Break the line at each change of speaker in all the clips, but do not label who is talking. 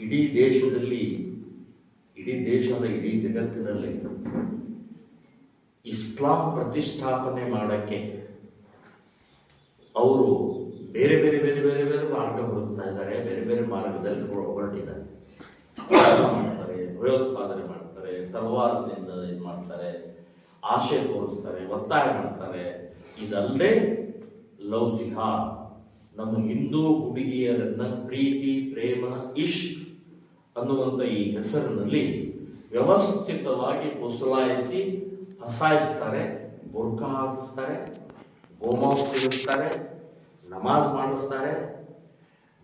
ಇಡೀ ದೇಶದಲ್ಲಿ, ಇಡೀ ದೇಶದ ಇಡೀ ಜಗತ್ತಿನಲ್ಲಿ ಇಸ್ಲಾಂ ಪ್ರತಿಷ್ಠಾಪನೆ ಮಾಡಕ್ಕೆ ಅವರು ಬೇರೆ ಬೇರೆ ಬೇರೆ ಬೇರೆ ಬೇರೆ ಮಾರ್ಗ ಹುಡುಕ್ತಾ ಇದ್ದಾರೆ, ಬೇರೆ ಬೇರೆ ಮಾರ್ಗದಲ್ಲಿ ಹೊರ- ಹೊರಟಿದ್ದಾರೆ. ಮಾಡ್ತಾರೆ, ಭಯೋತ್ಪಾದನೆ ಮಾಡ್ತಾರೆ, ತಲವಾರದಿಂದ ಇದು ಮಾಡ್ತಾರೆ, ಆಶೆ ತೋರಿಸ್ತಾರೆ, ಒತ್ತಾಯ ಮಾಡ್ತಾರೆ. ಇದಲ್ಲದೆ ಲವ್ ಜಿಹಾದ್ ನಮ್ಮ ಹಿಂದೂ ಹುಡುಗಿಯರನ್ನ ಪ್ರೀತಿ, ಪ್ರೇಮ ಇಷ್ಕ್ ಅನ್ನುವಂಥ ಈ ಹೆಸರಿನಲ್ಲಿ ವ್ಯವಸ್ಥಿತವಾಗಿ ಕೊಸುಲಾಯಿಸಿ ಹಸಾಯಿಸ್ತಾರೆ ಬುರ್ಕ ಹಾಕಿಸ್ತಾರೆ ಗೋಮಾಸ್ತಾರೆ ನಮಾಜ್ ಮಾಡಿಸ್ತಾರೆ,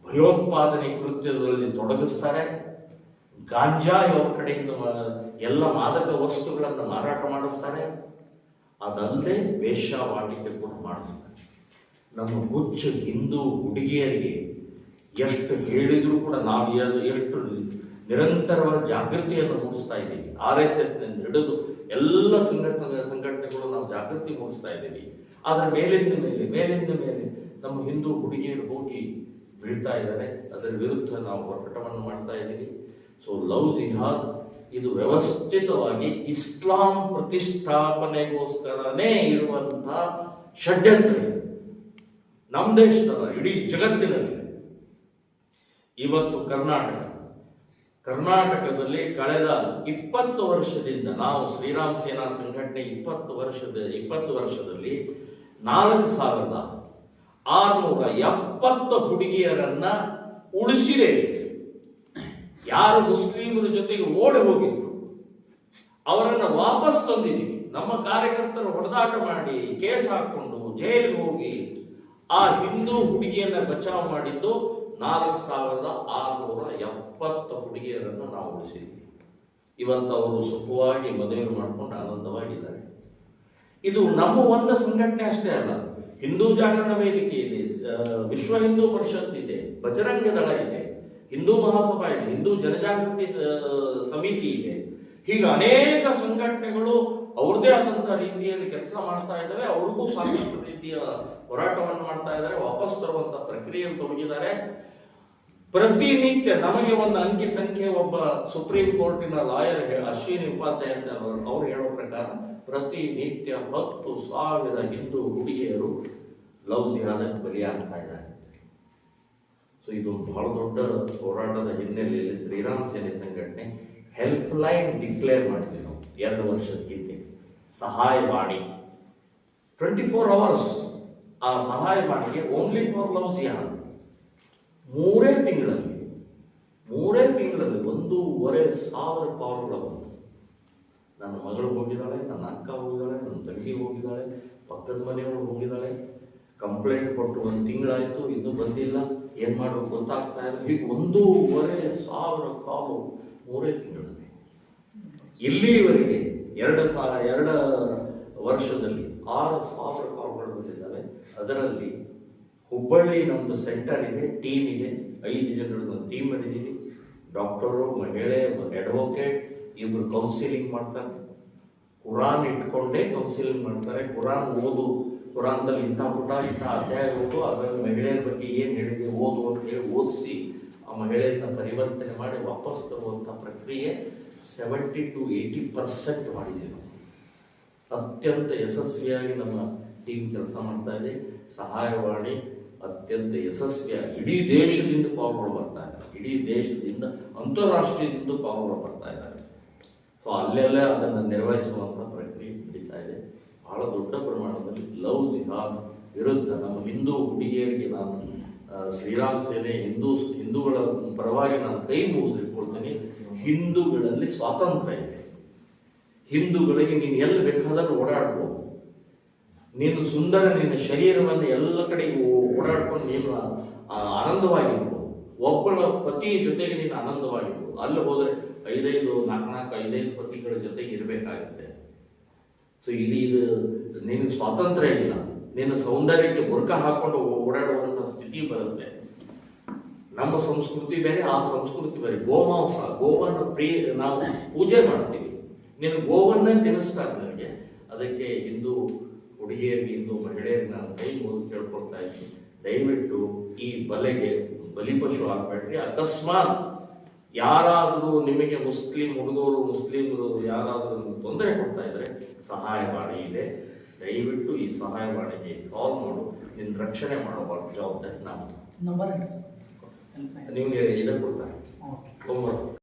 ಭಯೋತ್ಪಾದನೆ ಕೃತ್ಯದಲ್ಲಿ ತೊಡಗಿಸ್ತಾರೆ ಗಾಂಜಾ ಇವರ ಕಡೆಯಿಂದ ಎಲ್ಲ ಮಾದಕ ವಸ್ತುಗಳನ್ನು ಮಾರಾಟ ಮಾಡಿಸ್ತಾರೆ, ಅದಲ್ಲದೆ ವೇಶ್ಯಾವಾಟಿಕೆ ಕೂಡ ಮಾಡಿಸ್ತಾರೆ. ನಮ್ಮ ಹುಚ್ಚು ಹಿಂದೂ ಹುಡುಗಿಯರಿಗೆ ಎಷ್ಟು ಹೇಳಿದರೂ ಕೂಡ ನಾವು ಎಷ್ಟು ನಿರಂತರವಾದ ಜಾಗೃತಿಯನ್ನು ಮೂಡಿಸ್ತಾ ಇದ್ದೀವಿ. ಆರ್ ಎಸ್ ಎಸ್ ಹಿಡಿದು ಎಲ್ಲ ಸಂಘಟನೆ, ಸಂಘಟನೆಗಳು ನಾವು ಜಾಗೃತಿ ಮೂಡಿಸ್ತಾ ಇದ್ದೀವಿ. ಆದರೆ ಮೇಲಿಂದ ಮೇಲೆ ಮೇಲಿಂದ ಮೇಲೆ ನಮ್ಮ ಹಿಂದೂ ಹುಡುಗಿಯರು ಹೋಗಿ ಬೀಳ್ತಾ ಇದ್ದಾರೆ. ಅದರ ವಿರುದ್ಧ ನಾವು ಹೋರಾಟವನ್ನು ಮಾಡ್ತಾ ಇದ್ದೀವಿ. ಸೊ ಲವ್ ಜಿಹಾದ್ ಇದು ವ್ಯವಸ್ಥಿತವಾಗಿ ಇಸ್ಲಾಂ ಪ್ರತಿಷ್ಠಾಪನೆಗೋಸ್ಕರನೇ ಇರುವಂತಹ ಷಡ್ಯಂತ್ರ. ನಮ್ಮ ದೇಶದಲ್ಲ, ಇಡೀ ಜಗತ್ತಿನಲ್ಲಿ. ಇವತ್ತು ಕರ್ನಾಟಕ. ಕರ್ನಾಟಕದಲ್ಲಿ ಕಳೆದ ಇಪ್ಪತ್ತು ವರ್ಷದಿಂದ ನಾವು ಶ್ರೀರಾಮ್ ಸೇನಾ ಸಂಘಟನೆ ಇಪ್ಪತ್ತು ವರ್ಷದ, ಇಪ್ಪತ್ತು ವರ್ಷದಲ್ಲಿ ನಾಲ್ಕು ಸಾವಿರದ ಆರುನೂರ ಎಪ್ಪತ್ತು ಹುಡುಗಿಯರನ್ನ ಉಳಿಸಿದೆ. ಯಾರು ಮುಸ್ಲಿಮರ ಜೊತೆಗೆ ಓಡಿ ಹೋಗಿದ್ರು, ಅವರನ್ನ ವಾಪಸ್ ತಂದಿದ್ದೀವಿ. ನಮ್ಮ ಕಾರ್ಯಕರ್ತರು ಹೊಡೆದಾಟ ಮಾಡಿ, ಕೇಸ್ ಹಾಕೊಂಡು ಜೈಲಿಗೆ ಹೋಗಿ ಆ ಹಿಂದೂ ಹುಡುಗಿಯನ್ನ ಬಚಾವ್ ಮಾಡಿದ್ದು ನಾಲ್ಕು ಸಾವಿರದ ಆರುನೂರ ಎಪ್ಪತ್ತು ಹುಡುಗಿಯರನ್ನು ನಾವು ಉಳಿಸಿದ್ವಿ. ಇವತ್ತು ಅವರು ಸುಖವಾಗಿ ಮದುವೆ ಮಾಡಿಕೊಂಡು ಆನಂದವಾಗಿದ್ದಾರೆ. ಇದು ನಮ್ಮ ಒಂದು ಸಂಘಟನೆ ಅಷ್ಟೇ ಅಲ್ಲ, ಹಿಂದೂ ಜಾಗರಣ ವೇದಿಕೆ ಇದೆ ವಿಶ್ವ ಹಿಂದೂ ಪರಿಷತ್ ಇದೆ, ಬಜರಂಗ ದಳ ಇದೆ, ಹಿಂದೂ ಮಹಾಸಭಾ ಇದೆ, ಹಿಂದೂ ಜನಜಾಗೃತಿ ಸಮಿತಿ ಇದೆ. ಹೀಗೆ ಅನೇಕ ಸಂಘಟನೆಗಳು ಅವ್ರದೇ ಆದಂತಹ ರೀತಿಯಲ್ಲಿ ಕೆಲಸ ಮಾಡ್ತಾ ಇದ್ದಾವೆ. ಅವ್ರಿಗೂ ಸಾಕಷ್ಟು ರೀತಿಯ ಹೋರಾಟವನ್ನು ಮಾಡ್ತಾ ಇದ್ದಾರೆ. ವಾಪಸ್ ತರುವಂತ ಪ್ರಕ್ರಿಯೆಯನ್ನು ತೊಡಗಿದ್ದಾರೆ. ಪ್ರತಿನಿತ್ಯ ನಮಗೆ ಒಂದು ಅಂಕಿ ಸಂಖ್ಯೆ ಒಬ್ಬ ಸುಪ್ರೀಂ ಕೋರ್ಟಿನ ಲಾಯರ್ ಅಶ್ವಿನಿ ಉಪಾಧ್ಯಾಯ ಅವರು ಹೇಳೋ ಪ್ರಕಾರ ಪ್ರತಿನಿತ್ಯ ಹತ್ತು ಸಾವಿರ ಹಿಂದೂ ಹುಡುಗಿಯರು ಲವ್ ಜಿಹಾದಕ್ಕೆ ಬಲಿಯಾಗ್ತಾ ಇದ್ದಾರೆ. ಸೊ ಇದು ಬಹಳ ದೊಡ್ಡ ಹೋರಾಟದ ಹಿನ್ನೆಲೆಯಲ್ಲಿ ಶ್ರೀರಾಮ್ ಸೇನೆ ಸಂಘಟನೆ ಹೆಲ್ಪ್ ಲೈನ್ ಡಿಕ್ಲೇರ್ ಮಾಡಿದ್ವಿ ನಾವು. ಎರಡು ವರ್ಷದ ಸಹಾಯವಾಣಿ ಟ್ವೆಂಟಿ ಫೋರ್ ಅವರ್ಸ್ ಆ ಸಹಾಯವಾಣಿಗೆ ಓನ್ಲಿ ಫಾರ್ ಲವ್ ಜಿಹಾದ್ ಮೂರೇ ತಿಂಗಳಲ್ಲಿ ಮೂರೇ ತಿಂಗಳಲ್ಲಿ ಒಂದೂವರೆ ಸಾವಿರ ಕಾಲ್ಗಳು ಬಂತು. ನನ್ನ ಮಗಳು ಹೋಗಿದ್ದಾಳೆ, ನನ್ನ ಅಕ್ಕ ಹೋಗಿದ್ದಾಳೆ, ನನ್ನ ತಂಗಿ ಹೋಗಿದ್ದಾಳೆ, ಪಕ್ಕದ ಮನೆಯವರು ಹೋಗಿದ್ದಾಳೆ. ಕಂಪ್ಲೇಂಟ್ ಕೊಟ್ಟು ಒಂದು ತಿಂಗಳಾಯಿತು, ಇನ್ನೂ ಬಂದಿಲ್ಲ. ಏನು ಮಾಡೋದು ಗೊತ್ತಾಗ್ತಾ ಇಲ್ಲ. ಹೀಗೆ ಒಂದೂವರೆ ಸಾವಿರ ಕಾಲು ಮೂರೇ ತಿಂಗಳಲ್ಲಿ ಇಲ್ಲಿವರೆಗೆ ಎರಡು ಸಾವಿರ ಎರಡು ವರ್ಷದಲ್ಲಿ ಆರು ಸಾವಿರ ಕಾಲ್ಗಳು ಬಂದಿದ್ದಾವೆ. ಅದರಲ್ಲಿ ಹುಬ್ಬಳ್ಳಿ ನಮ್ಮದು ಸೆಂಟರ್ ಇದೆ ಟೀಮ್ ಇದೆ. ಐದು ಜನರದ್ದು ಟೀಮ್ ಮಾಡಿದ್ದೀವಿ ಡಾಕ್ಟರು ಮಹಿಳೆ ಅಡ್ವೊಕೇಟ್ ಇಬ್ಬರು ಕೌನ್ಸಿಲಿಂಗ್ ಮಾಡ್ತಾರೆ. ಕುರಾನ್ ಇಟ್ಕೊಂಡೇ ಕೌನ್ಸಿಲಿಂಗ್ ಮಾಡ್ತಾರೆ. ಕುರಾನ್ ಓದು ಕುರಾನ್ದಲ್ಲಿ ಇಂಥ ಪುಟ, ಇಂಥ ಅಧ್ಯಾಯ ಓದು ಅದರ ಮಹಿಳೆಯರ ಬಗ್ಗೆ ಏನು ಹೇಳಿದೆ, ಓದು ಅಂತ ಹೇಳಿ ಓದಿಸಿ ಆ ಮಹಿಳೆಯನ್ನು ಪರಿವರ್ತನೆ ಮಾಡಿ ವಾಪಸ್ ತರುವಂಥ ಪ್ರಕ್ರಿಯೆ ಸೆವೆಂಟಿ ಟು ಏಯ್ಟಿ ಪರ್ಸೆಂಟ್ ಮಾಡಿದ್ದೇವೆ. ಅತ್ಯಂತ ಯಶಸ್ವಿಯಾಗಿ ನಮ್ಮ ಟೀಮ್ ಕೆಲಸ ಮಾಡ್ತಾ ಇದೆ. ಸಹಾಯವಾಣಿ ಅತ್ಯಂತ ಯಶಸ್ವಿಯಾಗಿ ಇಡೀ ದೇಶದಿಂದ ಕಾಲ್ಗಳು ಬರ್ತಾ ಇದ್ದಾರೆ ಇಡೀ ದೇಶದಿಂದ, ಅಂತಾರಾಷ್ಟ್ರೀಯದಿಂದ ಕಾಲ್ಗಳು ಬರ್ತಾ ಇದ್ದಾರೆ ಸೊ ಅಲ್ಲೆಲ್ಲ ಅದನ್ನು ನಿರ್ವಹಿಸುವಂಥ ಪ್ರಕ್ರಿಯೆ ನಡೀತಾ ಇದೆ. ಬಹಳ ದೊಡ್ಡ ಪ್ರಮಾಣದಲ್ಲಿ ಲವ್ ಜಿಹಾದ್ ವಿರುದ್ಧ ನಮ್ಮ ಹಿಂದೂ ಹುಡುಗಿಯರಿಗೆ ನಾನು ಶ್ರೀರಾಮ್ ಸೇನೆ ಹಿಂದೂ, ಹಿಂದೂಗಳ ಪರವಾಗಿ ನಾನು ಕೈ ಮುಗಿದಿಟ್ಕೊಳ್ತೀನಿ ಹಿಂದೂಗಳಲ್ಲಿ ಸ್ವಾತಂತ್ರ್ಯ ಇದೆ. ಹಿಂದೂಗಳಿಗೆ ನೀನು ಎಲ್ಲಿ ಬೇಕಾದರೂ ಓಡಾಡ್ಬೋದು. ನೀನು ಸುಂದರ, ನಿನ್ನ ಶರೀರವನ್ನು ಎಲ್ಲ ಕಡೆ ಓಡಾಡ್ಕೊಂಡು ನೀನು ಆನಂದವಾಗಿರ್ಬೋದು. ಒಬ್ಬಳ ಪತಿ ಜೊತೆಗೆ ನೀನು ಆನಂದವಾಗಿರ್ಬೋದು. ಅಲ್ಲಿ ಹೋದರೆ ಐದೈದು ನಾಲ್ಕು ನಾಲ್ಕು ಐದೈದು ಪತಿಗಳ ಜೊತೆಗೆ ಇರಬೇಕಾಗುತ್ತೆ. ಸೊ ಇಲ್ಲಿ ಇದು ನಿನಗೆ ಸ್ವಾತಂತ್ರ್ಯ ಇಲ್ಲ. ನಿನ್ನ ಸೌಂದರ್ಯಕ್ಕೆ ಬುರ್ಕ ಹಾಕೊಂಡು ಓಡಾಡುವಂಥ ಸ್ಥಿತಿ ಬರುತ್ತೆ. ನಮ್ಮ ಸಂಸ್ಕೃತಿ ಬೇರೆ, ಆ ಸಂಸ್ಕೃತಿ ಬೇರೆ. ಗೋಮಾಂಸ ಗೋವನ್ನು ಪ್ರಿಯ, ನಾವು ಪೂಜೆ ಮಾಡ್ತೀವಿ. ನೀನು ಗೋವನ್ನೇ ತಿನ್ನಿಸ್ತಾರೆ ನನಗೆ. ಅದಕ್ಕೆ ಹಿಂದೂ ಹುಡುಗಿಯರಿಗೆ, ಹಿಂದೂ ಮಹಿಳೆಯರಿಗೆ ನಾನು ಕೈ ಮುಗಿದು ಕೇಳ್ಕೊಳ್ತಾ ಇದ್ದೀನಿ. ದಯವಿಟ್ಟು ಈ ಬಲೆಗೆ ಬಲಿಪಶು ಆಗಬೇಡ್ರಿ ಅಕಸ್ಮಾತ್ ಯಾರಾದರೂ ನಿಮಗೆ ಮುಸ್ಲಿಂ ಹುಡುಗರು, ಮುಸ್ಲಿಮರು ಯಾರಾದರೂ ತೊಂದರೆ ಕೊಡ್ತಾ ಇದ್ರೆ ಸಹಾಯವಾಣಿ ಇದೆ. ದಯವಿಟ್ಟು ಈ ಸಹಾಯವಾಣಿಗೆ ಕಾಲ್ ಮಾಡು. ನಿನ್ನ ರಕ್ಷಣೆ ಮಾಡುವ ಜವಾಬ್ದಾರಿ ನಮ್ಮದು
ನಂಬರ್
ನಿಮಗೆ ಇದಕ್ಕೆ ಕೊಡ್ತಾರೆ